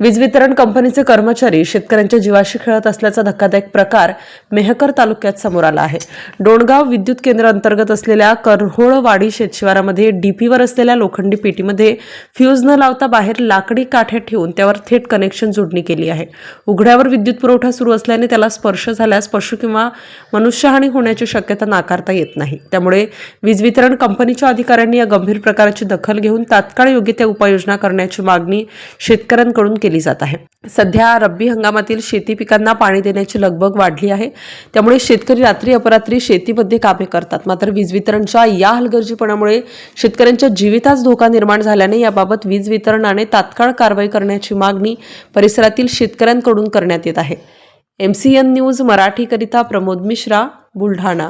वीज वितरण कंपनीचे कर्मचारी शेतकऱ्यांच्या जीवाशी खेळत असल्याचा धक्कादायक प्रकार मेहकर तालुक्यात समोर आला आहे. डोणगाव विद्युत केंद्र अंतर्गत असलेल्या करहोळवाडी शेतशिवारामध्ये डीपीवर असलेल्या लोखंडी पेटीमध्ये फ्यूज न लावता बाहेर लाकडी काठ्या ठेवून त्यावर थेट कनेक्शन जोडणी केली आहे. उघड्यावर विद्युत पुरवठा सुरू असल्याने त्याला स्पर्श झाल्यास पशु किंवा मनुष्यहानी होण्याची शक्यता नाकारता येत नाही. त्यामुळे वीज वितरण कंपनीच्या अधिकाऱ्यांनी या गंभीर प्रकाराची दखल घेऊन तात्काळ योग्य त्या उपाययोजना करण्याची मागणी शेतकऱ्यांकडून केली जात आहे. सध्या रब्बी हंगामातील शेती पिकांना पाणी देण्याची लगबग वाढली आहे. त्यामुळे शेतकरी रात्री अपरात्री शेतीमध्ये कामे करतात. मात्र वीज वितरणच्या या हलगर्जीपणामुळे शेतकऱ्यांच्या जीवितास धोका निर्माण झाल्याने याबाबत वीज वितरणाने तात्काळ कारवाई करण्याची मागणी परिसरातील शेतकऱ्यांकडून करण्यात येत आहे. एम सी एन न्यूज मराठीकरिता प्रमोद मिश्रा बुलढाणा.